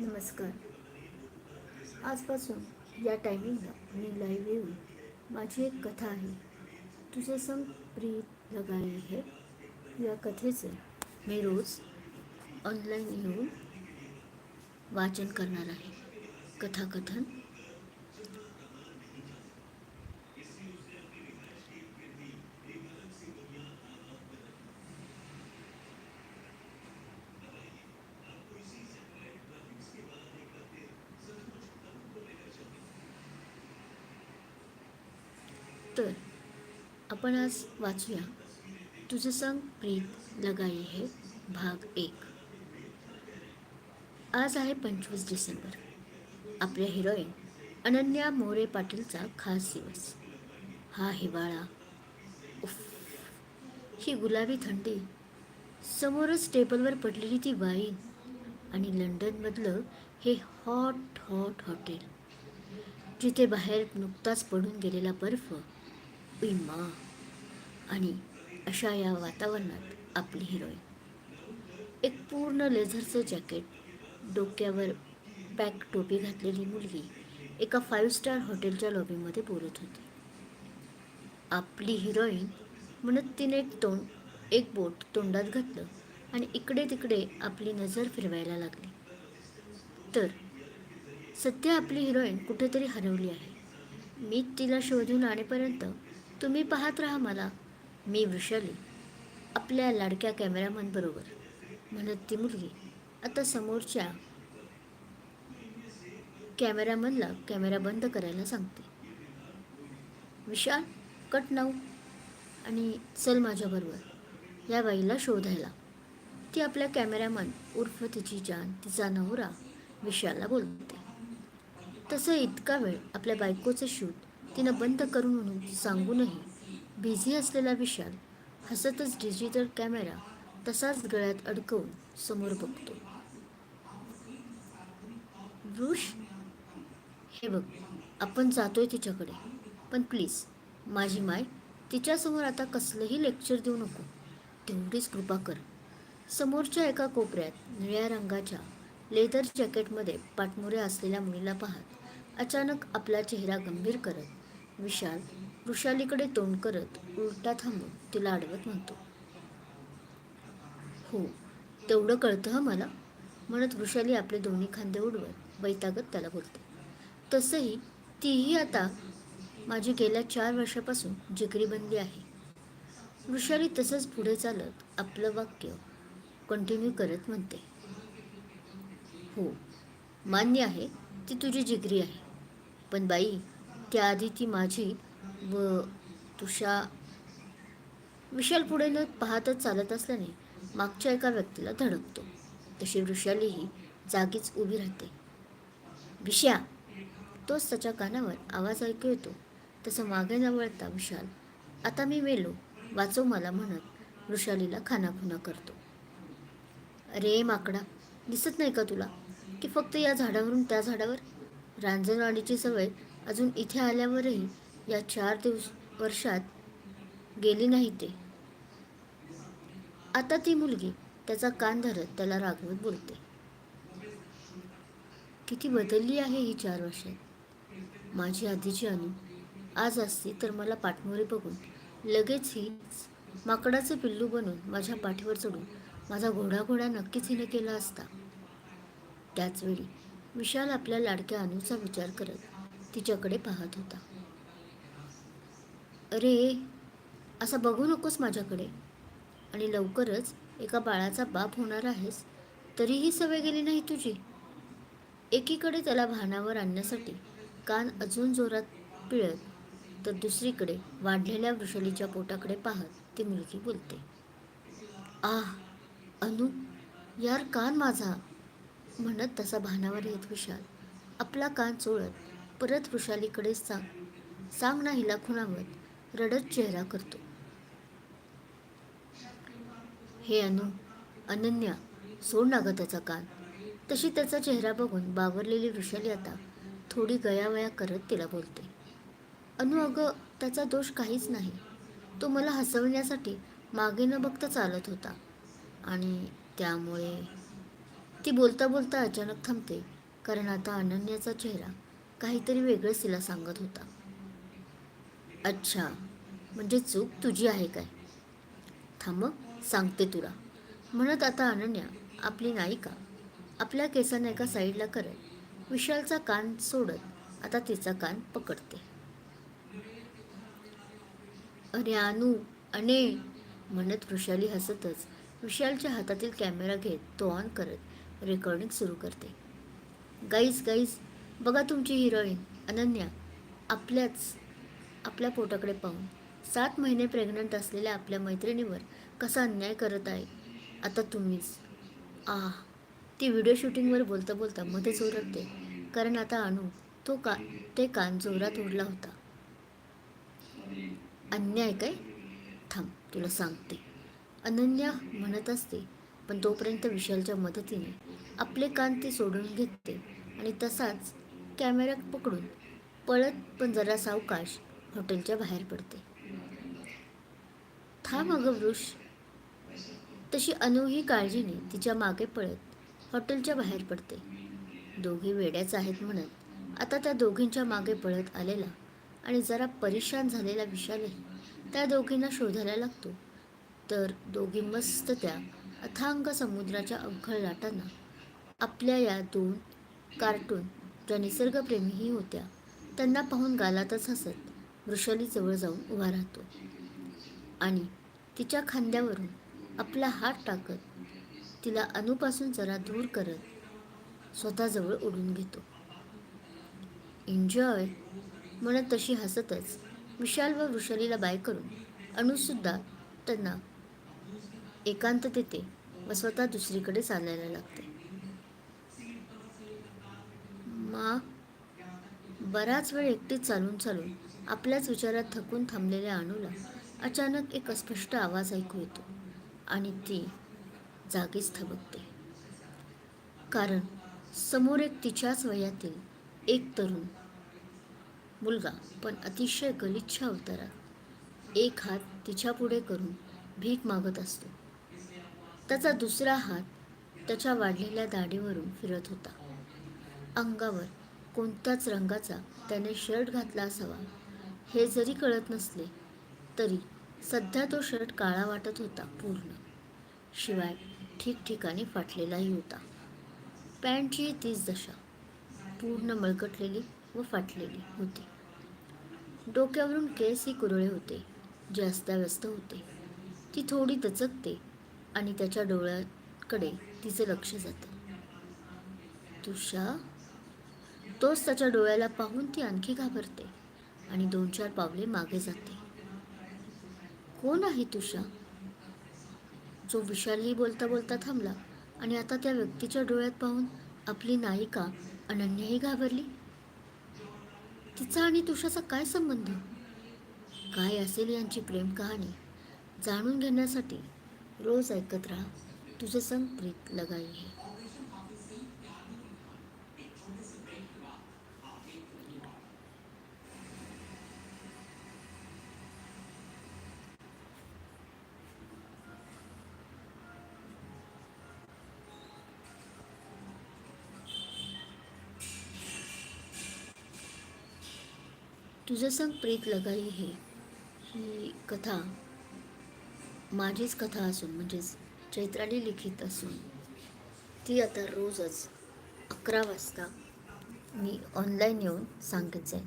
नमस्कार. आजपासून या टायमिंगला मी लाईव्ह येऊन माझी एक कथा आहे. तुझे संग प्रीत लगाई है. या कथेचे मी रोज ऑनलाईन येऊन वाचन करणार आहे. कथाकथन तर आपण आज वाचूया. तुझं संग प्रीत लगाई हे भाग एक. आज आहे पंचवीस डिसेंबर. आपल्या हिरोईन अनन्या मोरे पाटीलचा खास दिवस. हा हिवाळा उफ ही गुलाबी थंडी समोरच टेबलवर पडलेली ती वाईन आणि लंडनमधलं हे हॉट हॉट हॉटेल जिथे बाहेर नुकताच पडून गेलेला बर्फ विमा आणि अशा या वातावरणात आपली हिरोईन. एक पूर्ण लेझरचं जॅकेट डोक्यावर पॅक टोपी घातलेली मुलगी एका फाईव्ह स्टार हॉटेलच्या लॉबीमध्ये बोलत होती. आपली हिरोईन म्हणत तिने एक तोंड एक बोट तोंडात घातलं आणि इकडे तिकडे आपली नजर फिरवायला लागली. तर सध्या आपली हिरोईन कुठेतरी हरवली आहे. मी तिला शोधून आणेपर्यंत तुम्ही पाहत राहा मला. मी वृषाली आपल्या लाडक्या कॅमेरामॅनबरोबर म्हणत ती मुलगी आता समोरच्या कॅमेरामनला कॅमेरा बंद करायला सांगते. विशाल कट नाऊ आणि चल माझ्याबरोबर या बाईला शोधायला. ती आपल्या कॅमेरामन उर्फ तिची जान तिचा नवरा विशालला बोलते. तसं इतका वेळ आपल्या बायकोचं शूट तिनं बंद करून म्हणून सांगूनही बिझी असलेला विशाल हसतच डिजिटल कॅमेरा तसाच गळ्यात अडकवून समोर बघतो. वृष हे बघ आपण जातोय तिच्याकडे. पण प्लीज माझी माय तिच्यासमोर आता कसलंही लेक्चर देऊ नको. तेवढीच कृपा कर. समोरच्या एका कोपऱ्यात निळ्या रंगाच्या लेदर जॅकेटमध्ये पाठमोऱ्या असलेल्या मुलीला पाहत अचानक आपला चेहरा गंभीर करत विशाल वृषालीकडे तोंड करत उलटा थांबून तिला अडवत म्हणतो. हो तेवढं कळतं हं मला म्हणत वृषाली आपले दोन्ही खांदे उडवत बैतागत त्याला बोलते. तसंही तीही आता माझी गेल्या चार वर्षापासून जिकरी बनली आहे. वृषाली तसंच पुढे चालत आपलं वाक्य कंटिन्यू करत म्हणते. हो मान्य आहे ती तुझी जिगरी आहे पण बाई त्याआधी ती माझी व तुषा विशाल पुढे न पाहतच चालत असल्याने मागच्या एका व्यक्तीला धडकतो. तशी वृषालीही जागीच उभी राहते. विषा तोच त्याच्या कानावर आवाज ऐकू येतो. तसं मागे न वळता विशाल आता मी मेलो वाचव मला म्हणत वृषालीला खानाखुना करतो. अरे माकडा दिसत नाही का तुला? की फक्त या झाडावरून त्या झाडावर? रांजणवाडीची सवय अजून इथे आल्यावरही या चार दिवस वर्षात गेली नाही ते. आता ती मुलगी त्याचा कान धरत त्याला रागवत बोलते. किती बदलली आहे ही चार वर्षात माझी आधीची अनु आज असती तर मला पाठमोरी बघून लगेच ही माकडाचे पिल्लू बनून माझ्या पाठीवर चढून माझा घोडा घोडा नक्कीच हिने केला असता. त्याचवेळी विशाल आपल्या लाडक्या अनुचा विचार करत तिच्याकडे पाहत होता. अरे असा बघू नकोस माझ्याकडे. आणि लवकरच एका बाळाचा बाप होणार आहेस तरीही सवय गेली नाही तुझी. एकीकडे त्याला भानावर आणण्यासाठी कान अजून जोरात पिळत तर दुसरीकडे वाढलेल्या वृषलीच्या पोटाकडे पाहत ती मुलगी बोलते. आह अनु यार कान माझा म्हणत तसा भानावर येत विशाल. आपला कान चोळत परत वृषालीकडे सांग. सांग ना हिला खुणावत रडत चेहरा करतो. हे अनु अनन्या सोड ना ग त्याचा कान. तशी त्याचा चेहरा बघून बावरलेली वृषाली आता थोडी गयावया करत तिला बोलते. अनु अगं त्याचा दोष काहीच नाही. तो मला हसवण्यासाठी मागे न बघता चालत होता. आणि त्यामुळे ती बोलता बोलता अचानक थांबते कारण आता अनन्याचा चेहरा काहीतरी वेगळंच तिला सांगत होता. अच्छा म्हणजे चूक तुझी आहे काय? थांब सांगते तुला. म्हणत आता अनन्या आपली नायिका आपल्या केसांना एका साईडला करत विशालचा कान सोडत आता तिचा कान पकडते. अरे अनु अने! म्हणत वृषाली हसतच विशालच्या हातातील कॅमेरा घेत तो ऑन करत रेकॉर्डिंग सुरू करते. गाईज गाईज बघा तुमची हिरोईन अनन्या आपल्याच आपल्या पोटाकडे पाहून. सात महिने प्रेग्नंट असलेल्या आपल्या मैत्रिणीवर कसा अन्याय करत आहे? आता तुम्हीच. आ ती व्हिडिओ शूटिंगवर बोलता बोलता मध्येच ओरडते कारण आता अणू तो का ते कान जोरात ओढला होता. अन्याय काय? थांब तुला सांगते. अनन्या म्हणत असते पण तोपर्यंत विशालच्या मदतीने आपले कान ती सोडून घेते. आणि तसाच कॅमेरा पकडून पळत पण जरा सावकाश हॉटेलच्या बाहेर पडते. थांब अगं वृष. तशी अनुही काळजीने तिच्यामागे पळत हॉटेलच्या बाहेर पडते. दोघी वेड्याच आहेत म्हणत आता त्या दोघींच्या मागे पळत आलेला आणि जरा परेशान झालेला विशालही त्या दोघींना शोधायला लागतो. तर दोघी मस्त त्या अथांग समुद्राच्या अवघड लाटांना आपल्या या दोन कार्टून ज्या निसर्गप्रेमीही होत्या. त्यांना पाहून गालातच हसत वृषाली जवळ जाऊन उभा राहतो. आणि तिच्या खांद्यावरून आपला हात टाकत तिला अणूपासून जरा दूर करत स्वतःजवळ ओढून घेतो. एन्जॉय म्हणत तशी हसतच विशाल व वृषालीला बाय करून अणूसुद्धा त्यांना एकांत देते व स्वतः दुसरीकडे चालायला लागते. मा बराच वेळ एकटीच चालून चालून आपल्याच विचारात थकून थांबलेल्या अणूला अचानक एक अस्पष्ट आवाज ऐकू येतो आणि ती जागीच थबकते. कारण समोर एक तिच्याच वयातील एक तरुण मुलगा पण अतिशय गलिच्छ अवतारात एक हात तिच्या पुढे करून भीक मागत असतो. त्याचा दुसरा हात त्याच्या वाढलेल्या दाढीवरून फिरत होता. अंगावर कोणत्याच रंगाचा त्याने शर्ट घातला असावा हे जरी कळत नसले तरी सध्या तो शर्ट काळा वाटत होता पूर्ण. शिवाय ठिकठिकाणी फाटलेलाही होता. पॅन्टची तीच दशा पूर्ण मळकटलेली व फाटलेली होती. डोक्यावरून केसही कुरळे होते जे अस्ताव्यस्त होते. ती थोडी दचकते आणि त्याच्या डोळ्याकडे तिचं लक्ष जातं. तुषा तोच त्याच्या डोळ्याला पाहून ती आणखी घाबरते आणि दोन चार पावले मागे जाते. कोण आहे तुषा जो विशालही बोलता बोलता थांबला आणि आता त्या व्यक्तीच्या डोळ्यात पाहून आपली नायिका अनन्याही घाबरली. तिचा आणि तुषाचा काय संबंध? काय असेल यांची प्रेम कहाणी? जाणून घेण्यासाठी रोज ऐकत राहा. तुझं संग प्रीत लगाई है तुझं संग प्रीत लगाई हे. ही कथा माझीच कथा असून म्हणजेच चैत्राली लिखित असून ती आता रोजच अकरा वाजता मी ऑनलाईन येऊन सांगत जाईन.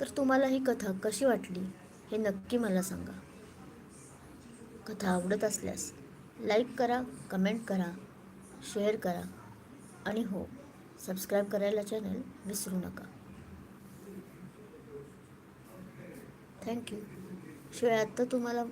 तर तुम्हाला ही कथा कशी वाटली हे नक्की मला सांगा. कथा आवडत असल्यास लाईक करा कमेंट करा शेअर करा आणि हो सबस्क्राईब करायला चॅनल विसरू नका. थँक्यू शिवाय आत्ता तुम्हाला